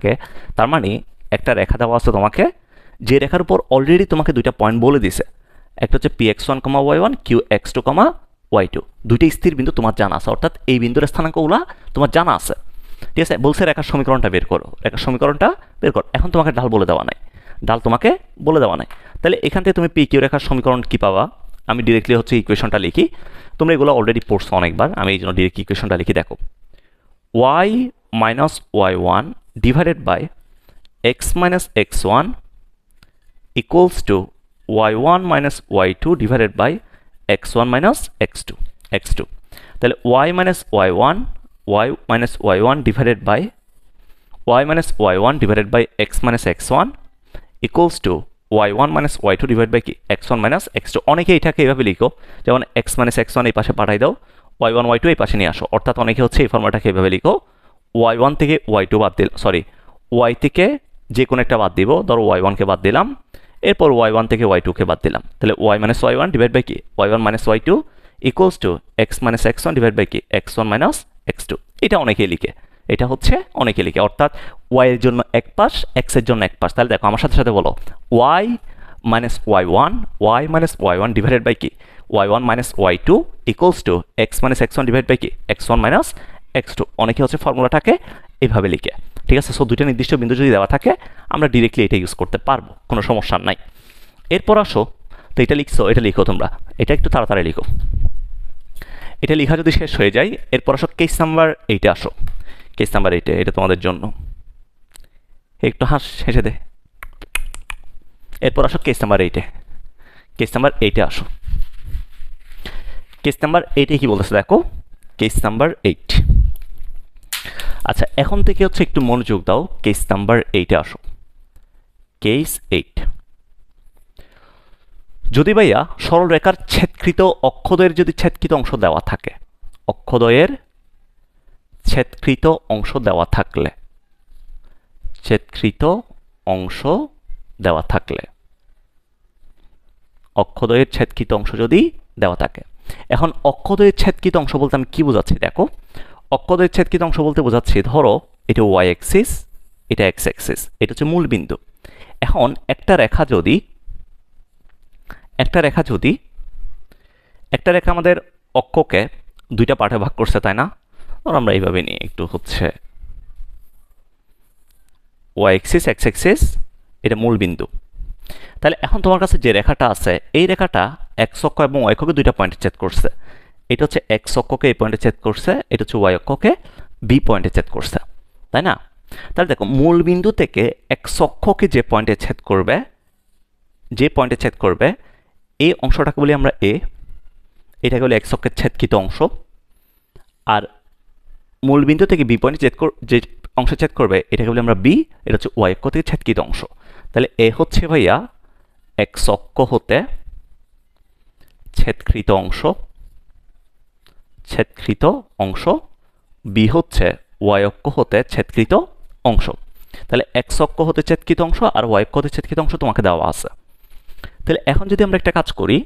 ওকে তার মানে একটা রেখা দেওয়া আছে তোমাকে, যে রেখার উপর অলরেডি তোমাকে দুইটা পয়েন্ট বলে দিছে। একটা হচ্ছে P X one comma Y one Q X two comma Y two দুইটা স্থির বিন্দু তোমার জানা আছে, অর্থাৎ এই বিন্দুর স্থানাঙ্কগুলো তোমার জানা আছে। ঠিক আছে? বলছে রেখার সমীকরণটা বের করো। রেখার সমীকরণটা বের করো। এখন তোমাকে ডাল বলে দেওয়া নাই। ডাল তোমাকে বলে দেওয়া নাই। তাহলে এখান থেকে তুমি পি কিউ রেখার সমীকরণ কী পাবা? আমি ডিরেক্টলি হচ্ছে ইকুয়েশনটা লিখি। তোমরা এগুলো অলরেডি পড়ছো অনেকবার। আমি এই জন্য ডিরেক্ট ইকুয়েশনটা লিখি দেখো। Y minus Y one equals to Y one minus Y two divided by X one minus X two X two তাহলে divided by Y minus Y one divided by X minus X one equals to Y one minus Y two divide by কি X minus x two অনেকে এটাকে এইভাবে লিখো, যেমন x minus x এই পাশে পাঠাই দাও ওয়াই ওয়ান ওয়াই টু এই পাশে নিয়ে আসো। অর্থাৎ অনেকে হচ্ছে এই ফর্মাটাকে এইভাবে লিখো ওয়াই ওয়ান থেকে ওয়াই টু বাদ দিল সরি ওয়াই থেকে যে কোনো একটা বাদ দিব, ধরো ওয়াই ওয়ানকে বাদ দিলাম, এরপর ওয়াই ওয়ান থেকে ওয়াই টুকে বাদ দিলাম। তাহলে Y minus Y one divide by কি? Y one minus Y two equals to X minus X one divide by কি? X one minus X two এটা অনেকেই লিখে। এটা হচ্ছে অনেকে লিখে। অর্থাৎ ওয়াই এর জন্য এক পাশ এক্সের জন্য এক পাশ। তাহলে দেখো, আমার সাথে সাথে বলো Y minus Y one Y minus Y one divided by কি? Y one minus Y two equals to X minus X one divide by কি? X one minus X two, অনেকে হচ্ছে ফর্মুলাটাকে এইভাবে লিখে, ঠিক আছে? সো দুইটা নির্দিষ্ট বিন্দু যদি দেওয়া থাকে, আমরা ডিরেক্টলি এটা ইউজ করতে পারব, কোনো সমস্যা নাই। এরপর আসো, তো এটা লিখছো, এটা লিখো তোমরা, এটা একটু তাড়াতাড়ি লিখো। এটা লেখা যদি শেষ হয়ে যায়, এরপর আসো কেস নাম্বার এইটে আসো। কেস নাম্বার এইটে এটা তোমাদের জন্য। একটু হাস, হেসে দে। এরপর আসো কেস নাম্বার এইটে কেস নাম্বার এইটে আসো। কেস নাম্বার এইটে কি বলতেছে দেখো? কেস নাম্বার এইট আচ্ছা এখন থেকে হচ্ছে একটু মনোযোগ দাও কেস নাম্বার এইটে আসো। কেস এইট যদি ভাইয়া সরলরেখার ছেদকৃত অক্ষদয়ের যদি ছেদকৃত অংশ দেওয়া থাকে, অক্ষদয়ের ছেদকৃত অংশ দেওয়া থাকলে, ছেদকৃত অংশ দেওয়া থাকলে, অক্ষদয়ের ছেদকৃত অংশ যদি দেওয়া থাকে। এখন অক্ষদয়ের ছেদকৃত অংশ বলতে আমি কি বোঝাচ্ছি? দেখো অক্ষদয়ের ছেদকৃত অংশ বলতে বোঝাচ্ছি, ধরো এটা ওয়াই এক্সিস এটা এক্স এক্সিস এটা হচ্ছে মূল বিন্দু। এখন একটা রেখা যদি, একটা রেখা যদি, একটা রেখা আমাদের অক্ষকে দুইটা পাঠে ভাগ করছে, তাই না? ধর আমরা এইভাবে নিই, একটু হচ্ছে ওয়াই এক্সিস এক্স এক্সিস এটা মূল বিন্দু। তাহলে এখন তোমার কাছে যে রেখাটা আছে, এই রেখাটা এক্স অক্ষ এবং ওয়াই অক্ষকে দুইটা পয়েন্টে ছেদ করছে। এটা হচ্ছে এক্স অক্ষকে এই পয়েন্টে ছেদ করছে, এটা হচ্ছে ওয়াই অক্ষকে বি পয়েন্টে ছেদ করছে, তাই না? তাহলে দেখো, মূল বিন্দু থেকে এক্স অক্ষকে যে পয়েন্টে ছেদ করবে, যে পয়েন্টে ছেদ করবে এই অংশটাকে বলি আমরা এ এটাকে বলি এক্স অক্ষের ছেদকৃত অংশ, আর মূল বিন্দু থেকে বি পয়েন্টে ছেদ যে অংশ ছেদ করবে, এটাকে বলি আমরা বি এটা হচ্ছে ওয়াই অক্ষ থেকে ছেদকৃত অংশ। তাহলে এ হচ্ছে ভাইয়া এক্স অক্ষ হতে ছেদকৃত অংশ। ছেদকৃত অংশ, বি হচ্ছে ওয়াই অক্ষ হতে ছেদকৃত অংশ। তাহলে এক্স অক্ষ হতে ছেদকৃত অংশ আর ওয়াই অক্ষ হতে ছেদকৃত অংশ তোমাকে দেওয়া আছে। তাহলে এখন যদি আমরা একটা কাজ করি,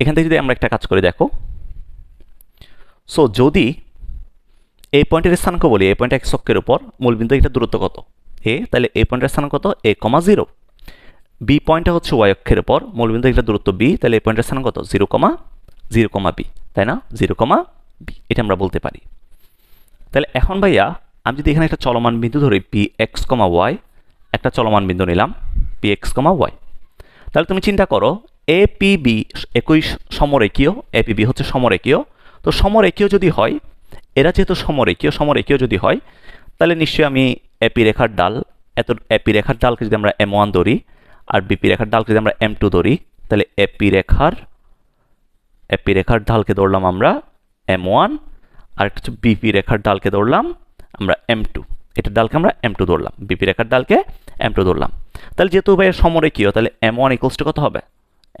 এখান থেকে যদি আমরা একটা কাজ করি, দেখো। সো যদি এই পয়েন্টের স্থানাঙ্ক বলি এই পয়েন্ট এক অক্ষের উপর, মূলবিন্দু এটা দূরত্ব কত? এ তাহলে এই পয়েন্টের স্থানাঙ্ক কত? এ কমা জিরো বি পয়েন্টটা হচ্ছে ওয়াই অক্ষের উপর, মূলবিন্দু এটা দূরত্ব বি তাহলে এই পয়েন্টের স্থানাঙ্ক কত? Zero comma zero comma B তাই না? Zero comma B. এটা আমরা বলতে পারি। তাহলে এখন ভাইয়া, আমি যদি এখানে একটা চলমান বিন্দু ধরি পি এক্স কমা ওয়াই একটা চলমান বিন্দু নিলাম পি এক্স কমা ওয়াই তাহলে তুমি চিন্তা করো, এ পি বি একই সমরেখীয়, এ পি বি হচ্ছে সমরেকীয় তো সমরেকীয় যদি হয়, এরা যেহেতু সমরেকীয় সমরেকীয় যদি হয়, তাহলে নিশ্চয়ই আমি এপি রেখার ডাল, এত এপি রেখার ডালকে যদি আমরা এম ওয়ান ধরি, আর বিপি রেখার ডালকে যদি আমরা এম টু ধরি, তাহলে এপি রেখার এপি রেখার ডালকে ধরলাম আমরা এম ওয়ান আর একটা হচ্ছে বিপি রেখার ডালকে ধরলাম আমরা এম টু এটার ডালকে আমরা এম টু ধরলাম বিপি রেখার ডালকে এম টু ধরলাম। তাহলে যেহেতু ভাইয়ের সমরেখীয়, তাহলে এম ওয়ান ইকোলস টু কত হবে?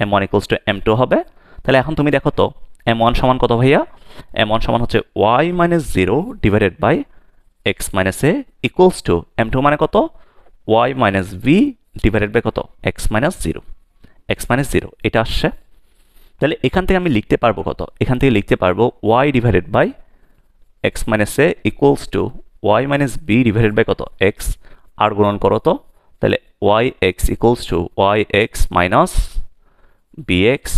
M one equals to M two হবে। তাহলে এখন তুমি দেখো তো এম ওয়ান সমান কত ভাইয়া? এম ওয়ান সমান হচ্ছে Y minus zero divided by X minus A equals to M two মানে কত? Y minus B divided by কত? X minus zero X minus zero এটা আসছে। তাহলে এখান থেকে আমি লিখতে পারব কত? এখান থেকে লিখতে পারব Y divided by X minus A equals to Y minus B divided by কত? এক্স আর গুণন করো তো। তাহলে Y X equals to Y X minus B X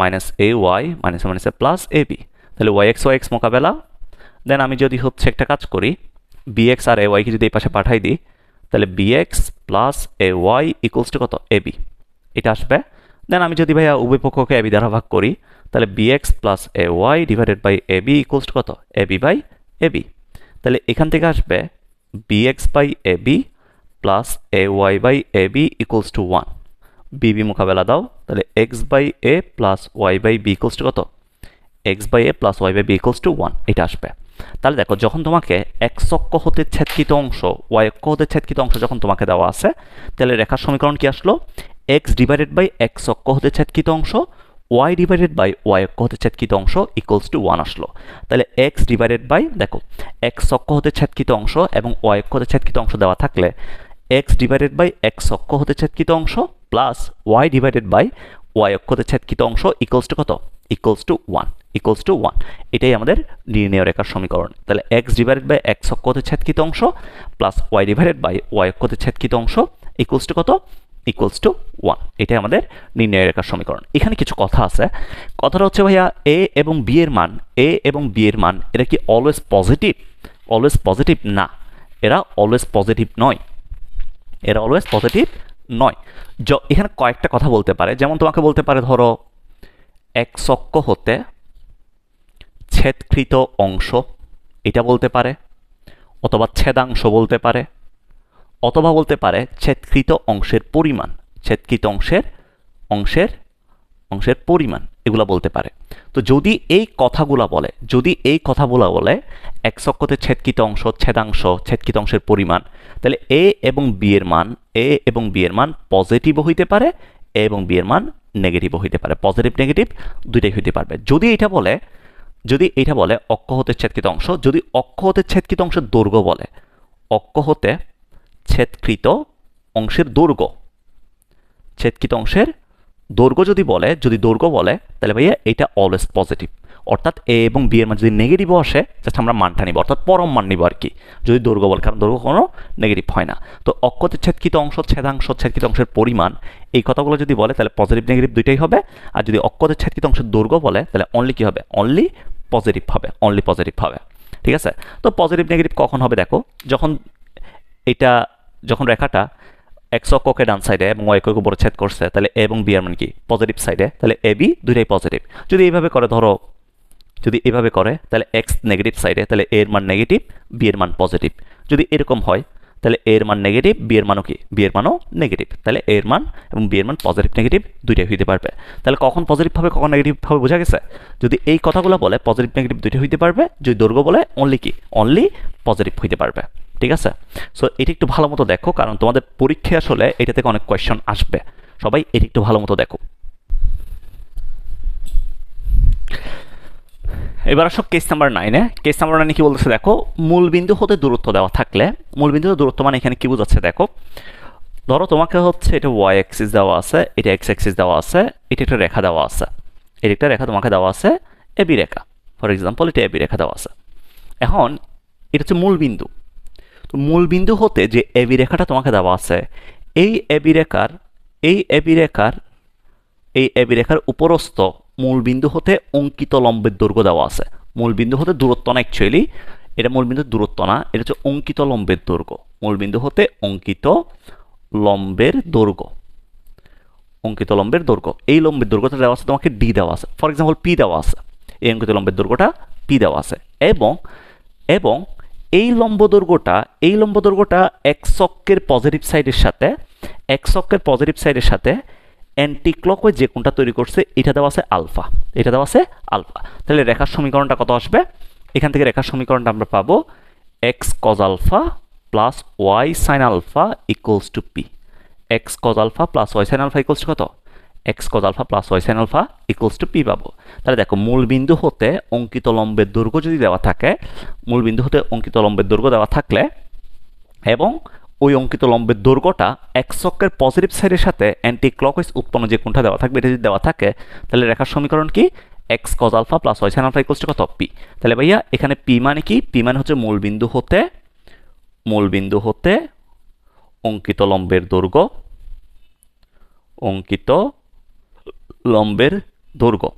minus A Y minus minus A plus A B তাহলে Y x Y x মোকাবেলা। দেন আমি যদি হচ্ছে একটা কাজ করি বি এক্স আর এ ওয়াইকে যদি এই পাশে পাঠাই দিই, তাহলে B X plus A Y equals to কত? এ বি এটা আসবে দেন আমি যদি ভাইয়া উভয় পক্ষকে এ বি দ্বারা ভাগ করি, তাহলে B X plus A Y divided by A B equals কত? A B by A B তাহলে এখান থেকে আসবে B X by A B plus A Y by A B equals to one বিবি মোকাবেলা দাও, তাহলে X by A plus Y by B equals to কত? X by A plus Y by B equals to one এটা আসবে। তাহলে দেখো, যখন তোমাকে এক্স অক্ষ হতে ছেদকৃত অংশ ওয়াই অক্ষ হতে ছেদকৃত অংশ যখন তোমাকে দেওয়া আছে, তাহলে রেখার সমীকরণ কি আসলো? এক্স ডিভাইডেড বাই এক্স অক্ষ হতে ছেদকৃত অংশ ওয়াই ডিভাইডেড বাই ওয়াই অক্ষ হতে ছেদকৃত অংশ ইকুয়ালস টু ওয়ান আসলো। তাহলে এক্স ডিভাইডেড বাই দেখো এক্স অক্ষ হতে ছেদকৃত অংশ এবং ওয়াই অক্ষ হতে ছেদকৃত অংশ দেওয়া থাকলে এক্স ডিভাইডেড বাই এক্স অক্ষ হতে ছেদকৃত অংশ plus Y divided by Y অক্ষ হতে ছেদকৃত অংশ ইকুয়ালস টু কত? Equals to one equals to one এটাই আমাদের নির্ণয় রেখার সমীকরণ। তাহলে এক্স ডিভাইডেড বাই এক্স অক্ষ হতে ছেদকৃত অংশ plus Y divided by Y অক্ষ হতে ছেদকৃত অংশ ইকুয়ালস টু কত? ইকুয়ালস টু ওয়ান এটাই আমাদের নির্ণয় রেখার সমীকরণ। এখানে কিছু কথা আছে। কথাটা হচ্ছে, ভাইয়া এ এবং বি এর মান এ এবং বি এর মান, এরা কি অলওয়েজ পজিটিভ অলওয়েজ পজিটিভ না। এরা অলওয়েজ পজিটিভ নয়। এরা অলওয়েজ পজিটিভ নয়। য, এখানে কয়েকটা কথা বলতে পারে। যেমন তোমাকে বলতে পারে, ধরো, এক চক্ক হতে ছেদকৃত অংশ, এটা বলতে পারে, অথবা ছেদাংশ বলতে পারে। অথবা বলতে পারে ছেদকৃত অংশের পরিমাণ, ছেদকৃত অংশের অংশের অংশের পরিমাণ এগুলো বলতে পারে। তো যদি এই কথাগুলো বলে, যদি এই কথাগুলো বলে, এক চক্কতে ছেদকৃত অংশ, ছেদাংশ, ছেদকৃত অংশের পরিমাণ, তাহলে এ এবং বি এর মান, এ এবং বি এর মান পজিটিভও হইতে পারে, এ এবং বি এর মান নেগেটিভও হইতে পারে। পজিটিভ নেগেটিভ দুইটাই হইতে পারবে। যদি এটা বলে, যদি এটা বলে অক্ষ হতে ছেদকৃত অংশ, যদি অক্ষ হতে ছেদকৃত অংশের দৈর্ঘ্য বলে, অক্ষ হতে ছেদকৃত অংশের দৈর্ঘ্য। ছেদকৃত অংশের দৈর্ঘ্য যদি বলে, যদি দৈর্ঘ্য বলে, তাহলে ভাইয়া এটা অলওয়েজ পজিটিভ অর্থাৎ এ এবং বি এর মান যদি নেগেটিভও আসে জাস্ট আমরা মানটা নিব। অর্থাৎ পরম মান নিব আর কি যদি দৈর্ঘ্য বলে, কারণ দৈর্ঘ্য কোনো নেগেটিভ হয় না। তো অক্ষতে ছেদকৃত অংশ, ছেদাংশ, ছেদকৃত অংশের পরিমাণ, এই কথাগুলো যদি বলে, তাহলে পজিটিভ নেগেটিভ দুইটাই হবে। আর যদি অক্ষতে ছেদকৃত অংশের দৈর্ঘ্য বলে, তাহলে অনলি কী হবে? অনলি পজিটিভ হবে। অনলি পজিটিভ হবে। ঠিক আছে? তো পজিটিভ নেগেটিভ কখন হবে দেখো? যখন এটা যখন রেখাটা এক্স অক্ষকে ডান সাইডে এবং ওয়াই অক্ষকে উপরে ছেদ করছে, তাহলে এ এবং বি এর মানে কি? পজিটিভ সাইডে তাহলে এ বি দুইটাই পজিটিভ যদি এইভাবে করে, ধরো, যদি এভাবে করে, তাহলে এক্স নেগেটিভ সাইডে তাহলে এর মান নেগেটিভ বি এর মান পজিটিভ যদি এরকম হয়, তাহলে এর মান নেগেটিভ বি এর মানও কি? বি এর মানও নেগেটিভ তাহলে এর মান এবং বি এর মান পজিটিভ নেগেটিভ দুইটাই হইতে পারবে। তাহলে কখন পজিটিভ হবে, কখন নেগেটিভ হবে, বোঝা গেছে? যদি এই কথাগুলো বলে পজিটিভ নেগেটিভ দুইটাই হইতে পারবে। যদি দৈর্ঘ্য বলে অনলি কি? অনলি পজিটিভ হইতে পারবে। ঠিক আছে? সো এটা একটু ভালো মতো দেখো, কারণ তোমাদের পরীক্ষায় আসলে এটা থেকে অনেক কোয়েশ্চন আসবে। সবাই এটা একটু ভালো মতো দেখো। এবার আসো কেস নাম্বার নাইনে কেস নাম্বার নাইনে কি বলতেছে দেখো, মূলবিন্দু হতে দূরত্ব দেওয়া থাকলে মূলবিন্দু দূরত্ব মানে এখানে কি বোঝাচ্ছে দেখো, ধরো তোমাকে হচ্ছে এটা ওয়াই অ্যাক্সিস দেওয়া আছে, এটা এক্স অ্যাক্সিস দেওয়া আছে, এটা একটা রেখা দেওয়া আছে। এটা একটা রেখা তোমাকে দেওয়া আছে এবি রেখা। ফর এক্সাম্পল এটা এবি রেখা দেওয়া আছে। এখন, এটা হচ্ছে মূলবিন্দু। মূলবিন্দু হতে যে এবি রেখাটা তোমাকে দেওয়া আছে, এই এবি রেখার, এই এবি রেখার, এই এবি রেখার উপরস্থ মূলবিন্দু হতে অঙ্কিত লম্বের দৈর্ঘ্য দেওয়া আছে। মূলবিন্দু হতে দূরত্ব না অ্যাকচুয়ালি এটা মূলবিন্দুর দূরত্ব না, এটা হচ্ছে অঙ্কিত লম্বের দৈর্ঘ্য। মূলবিন্দু হতে অঙ্কিত লম্বের দৈর্ঘ্য। অঙ্কিত লম্বের দৈর্ঘ্য। এই লম্বের দৈর্ঘ্যটা দেওয়া আছে, তোমাকে ডি দেওয়া আছে। ফর এক্সাম্পল পি দেওয়া আছে। এই অঙ্কিত লম্বের দৈর্ঘ্যটা পি দেওয়া আছে। এবং এবং এই লম্ব দৈর্ঘ্যটা এই লম্ব দৈর্ঘ্যটা চক্রের পজিটিভ সাইডের সাথে চক্রের পজিটিভ সাইডের সাথে অ্যান্টি ক্লকওয়াইজ যে কোনটা তৈরি করছে, এটা দেওয়া আছে আলফা এটা দেওয়া আছে আলফা তাহলে রেখার সমীকরণটা কত আসবে? এখান থেকে রেখার সমীকরণটা আমরা পাবো X cos alpha plus Y sine alpha equals to P X cos alpha plus Y sine alpha equals to কত? X cos alpha plus Y sine alpha equals to P পাবো তাহলে দেখো, মূল বিন্দু হতে অঙ্কিত লম্বের দৈর্ঘ্য যদি দেওয়া থাকে, মূল বিন্দু হতে অঙ্কিত লম্বের দৈর্ঘ্য দেওয়া থাকলে এবং ওই অঙ্কিত লম্বের দৈর্ঘ্যটা এক চক্রের পজিটিভ সাইডের সাথে অ্যান্টি ক্লকওয়াইজ উৎপন্ন যে কোনটা দেওয়া থাকবে, এটা যদি দেওয়া থাকে, তাহলে রেখার সমীকরণ কি? X cos alpha plus Y sine alpha equals to কত? পি তাহলে ভাইয়া, এখানে পি মানে কি? পি মানে হচ্ছে মূল বিন্দু হতে মূলবিন্দু হতে অঙ্কিত লম্বের দৈর্ঘ্য, অঙ্কিত লম্বের দৈর্ঘ্য।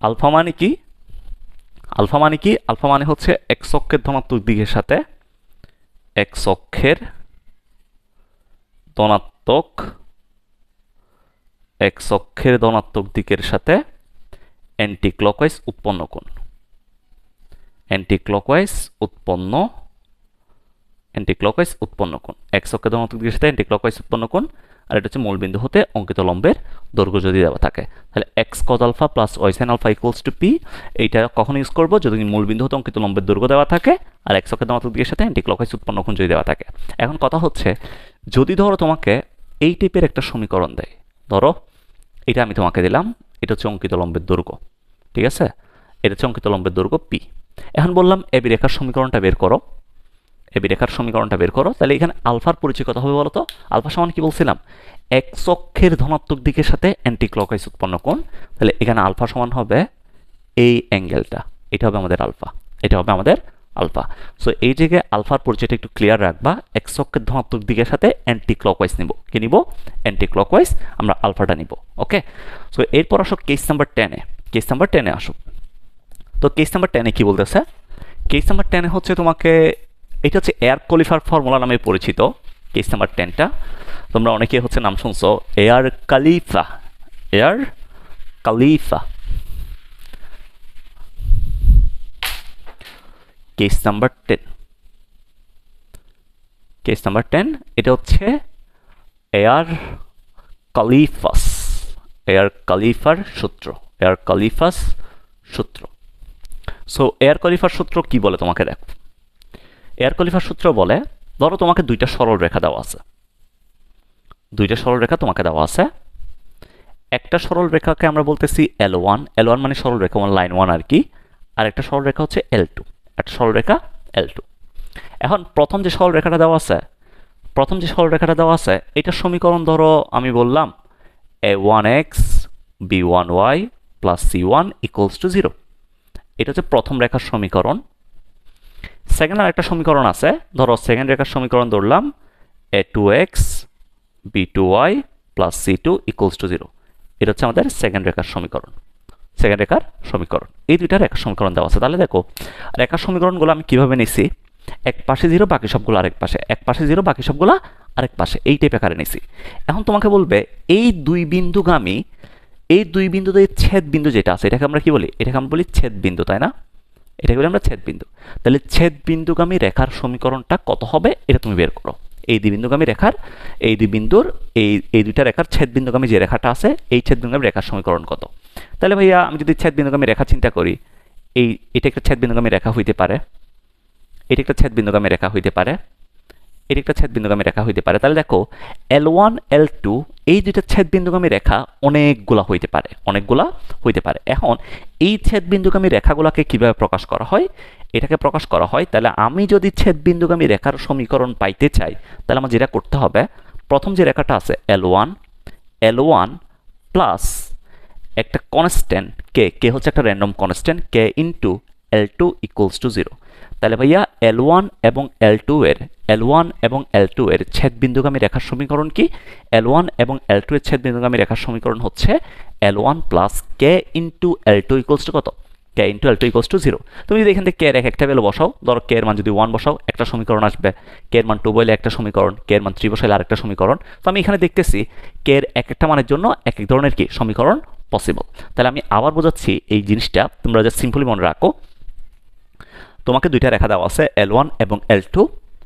আলফা মানে কি? আলফা মানে কি? আলফা মানে হচ্ছে এক্স অক্ষের ধনাত্মক দিকের সাথে এক্স অক্ষের ধনাত্মক এক্স অক্ষের ধনাত্মক দিকের সাথে অ্যান্টি ক্লকওয়াইজ উৎপন্ন কোণ। অ্যান্টি ক্লকওয়াইজ উৎপন্ন অ্যান্টি ক্লকওয়াইজ উৎপন্ন কোণ। এক্স অক্ষের ধনাত্মক দিকের সাথে অ্যান্টি ক্লকওয়াইজ উৎপন্ন কোণ। আর এটা হচ্ছে মূলবিন্দু হতে অঙ্কিত লম্বের দৈর্ঘ্য যদি দেওয়া থাকে। তাহলে X cos alpha plus Y sine alpha equals to P এইটা কখন ইউজ করব? যদি মূলবিন্দু হতে অঙ্কিত লম্বের দৈর্ঘ্য দেওয়া থাকে আর এক্স অক্ষের ধনাত্মক দিকের সাথে অ্যান্টি ক্লকওয়াইজ উৎপন্ন কোণ যদি দেওয়া থাকে। এখন কথা হচ্ছে, যদি ধরো তোমাকে এই টাইপের একটা সমীকরণ দেয়, ধরো এটা আমি তোমাকে দিলাম, এটা হচ্ছে অঙ্কিত লম্বের দৈর্ঘ্য, ঠিক আছে? এটা হচ্ছে অঙ্কিত লম্বের দৈর্ঘ্য পি এখন বললাম এবি রেখার সমীকরণটা বের করো। এবি রেখার সমীকরণটা বের করো। তাহলে এখানে আলফার পরিচয় কথা হবে বলো তো আলফা সমান কি বলছিলাম? এক্স অক্ষের ধনাত্মক দিকের সাথে অ্যান্টি ক্লকওয়াইজ উৎপন্ন কোণ। তাহলে এখানে আলফা সমান হবে এই অ্যাঙ্গেলটা এটা হবে আমাদের আলফা। এটা হবে আমাদের আলফা। সো এই জায়গায় আলফার পরিচয়টা একটু ক্লিয়ার রাখবা। এক্স অক্ষের ধনাত্মক দিকের সাথে অ্যান্টি ক্লকওয়াইজ নিব। কি নিব? অ্যান্টি ক্লকওয়াইজ আমরা আলফাটা নিব। ওকে সো এরপর আসো কেস নাম্বার টেনে কেস নাম্বার টেনে আসো। তো কেস নাম্বার টেনে কি বলতেছে? কেস নাম্বার টেনে হচ্ছে তোমাকে এটা হচ্ছে এয়ার কোয়ালিফার ফর্মুলা নামে পরিচিত কেস নাম্বার টেনটা তোমরা অনেকে হচ্ছে নাম শুনছো air Khalifa air Khalifa case number ten case number ten এটা হচ্ছে এয়ার কালিফাস এয়ার কালিফার সূত্র এয়ার কালিফাস সূত্র। সো এয়ার কালিফার সূত্র কি বলে তোমাকে দেখো? এয়ার কলিফার সূত্র বলে, ধরো তোমাকে দুইটা সরল রেখা দেওয়া আছে। দুইটা সরল রেখা তোমাকে দেওয়া আছে। একটা সরল রেখাকে আমরা বলতেছি এল ওয়ান এল ওয়ান মানে সরল রেখা ওয়ান লাইন ওয়ান আর কি। আর একটা সরল রেখা হচ্ছে এল টু একটা সরল রেখা এল টু এখন প্রথম যে সরল রেখাটা দেওয়া আছে, প্রথম যে সরল রেখাটা দেওয়া আছে, এটার সমীকরণ ধরো আমি বললাম A one X B one Y plus C one equals to zero এটা হচ্ছে প্রথম রেখার সমীকরণ। সেকেন্ড আর একটা সমীকরণ আছে। ধরো সেকেন্ড রেখার সমীকরণ ধরলাম A two X B two Y plus C two equals to zero এটা হচ্ছে আমাদের সেকেন্ড রেখার সমীকরণ। সেকেন্ড রেখার সমীকরণ। এই দুইটা রেখার সমীকরণ দেওয়া আছে। তাহলে দেখো, রেখার সমীকরণগুলো আমি কীভাবে নিছি? এক পাশে জিরো বাকি সবগুলো আরেক পাশে। এক পাশে জিরো বাকি সবগুলো আরেক পাশে। এই টাইপ আকারে নিছি। এখন তোমাকে বলবে, এই দুই বিন্দুগামী, এই দুই বিন্দুতে ছেদ বিন্দু যেটা আছে, এটাকে আমরা কি বলি? এটাকে আমরা বলি ছেদ বিন্দু, তাই না? এটাকে বলি আমরা ছেদবিন্দু। তাহলে ছেদবিন্দুগামী রেখার সমীকরণটা কত হবে? এটা তুমি বের করো। এই দুই বিন্দুগামী রেখার, এই দুই বিন্দুর এই এই দুইটা রেখার ছেদবিন্দুগামী যে রেখাটা আছে, এই ছেদবিন্দুগামী রেখার সমীকরণ কত? তাহলে ভাইয়া, আমি যদি ছেদবিন্দুগামী রেখা চিন্তা করি, এই, এটা একটা ছেদবিন্দুগামী রেখা হইতে পারে। এটা একটা ছেদবিন্দুগামী রেখা হইতে পারে। এটি একটা ছেদ বিন্দুগামী রেখা হইতে পারে। তাহলে দেখো এল ওয়ান এল টু এই দুইটা ছেদ বিন্দুগামী রেখা অনেকগুলা হইতে পারে, অনেকগুলা হইতে পারে। এখন, এই ছেদ বিন্দুগামী রেখাগুলোকে কীভাবে প্রকাশ করা হয়? এটাকে প্রকাশ করা হয়, তাহলে আমি যদি ছেদ বিন্দুগামী রেখার সমীকরণ পাইতে চাই, তাহলে আমার যেটা করতে হবে, প্রথম যে রেখাটা আছে L one L one plus একটা কনস্ট্যান্ট কে কে হচ্ছে একটা random constant K into L two equals to zero তাহলে ভাইয়া এল ওয়ান এবং এল টু এর এল ওয়ান এবং এল টু এর ছেদ বিন্দুগামী রেখার সমীকরণ কি? এল ওয়ান এবং এল টু এর ছেদ বিন্দুগামী রেখার সমীকরণ হচ্ছে L one plus K into L two equals to কত? K into L two equals to zero তুমি যদি এখান থেকে কে এর এক একটা ভ্যালু বসাও, ধরো কে এর মান যদি ওয়ান বসাও, একটা সমীকরণ আসবে। কে এর মান টু বলে একটা সমীকরণ কে এর মান থ্রি বসাইলে আরেকটা সমীকরণ। তো আমি এখানে দেখতেছি কে এর এক একটা মানের জন্য এক এক ধরনের কি? সমীকরণ পসিবল তাহলে আমি আবার বোঝাচ্ছি এই জিনিসটা, তোমরা যা সিম্পলি মনে রাখো। তোমাকে দুইটা রেখা দেওয়া আছে এল ওয়ান এবং এল টু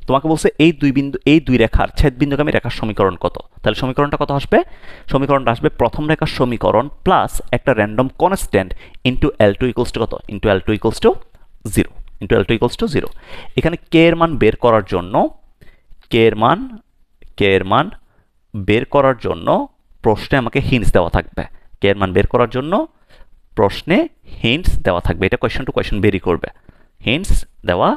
তোমাকে বলছে এই দুই বিন্দু, এই দুই রেখার ছেদ বিন্দুগামী রেখার সমীকরণ কত? তাহলে সমীকরণটা কত আসবে? সমীকরণটা আসবে প্রথম রেখার সমীকরণ প্লাস একটা random constant into L two equals to কত? Into L two equals to zero into L two equals to zero এখানে কে এর মান বের করার জন্য কে এর মান কে এর মান বের করার জন্য প্রশ্নে আমাকে হিন্টস দেওয়া থাকবে। কে এর মান বের করার জন্য প্রশ্নে হিন্টস দেওয়া থাকবে। এটা কোয়েশ্চেন টু কোয়েশ্চেন বেরি করবে। হিন্টস দেওয়া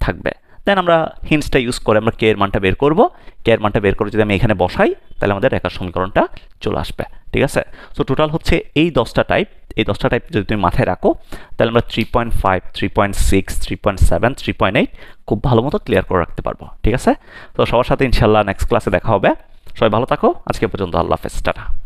থাকবে। দেন আমরা হিন্টসটা ইউজ করে আমরা কে এর মানটা বের করব। কে এর মানটা বের করে যদি আমি এখানে বসাই, তাহলে আমাদের রেখার সমীকরণটা চলে আসবে। ঠিক আছে? সো টোটাল হচ্ছে এই দশটা টাইপ এই দশটা টাইপ যদি তুমি মাথায় রাখো, তাহলে আমরা three point five three point six three point seven three point eight খুব ভালো মতো ক্লিয়ার করে রাখতে পারব। ঠিক আছে? তো সবার সাথে ইনশাল্লাহ নেক্সট ক্লাসে দেখা হবে। সবাই ভালো থাকো। আজকে পর্যন্ত আল্লাহ হাফেজ। টাটা।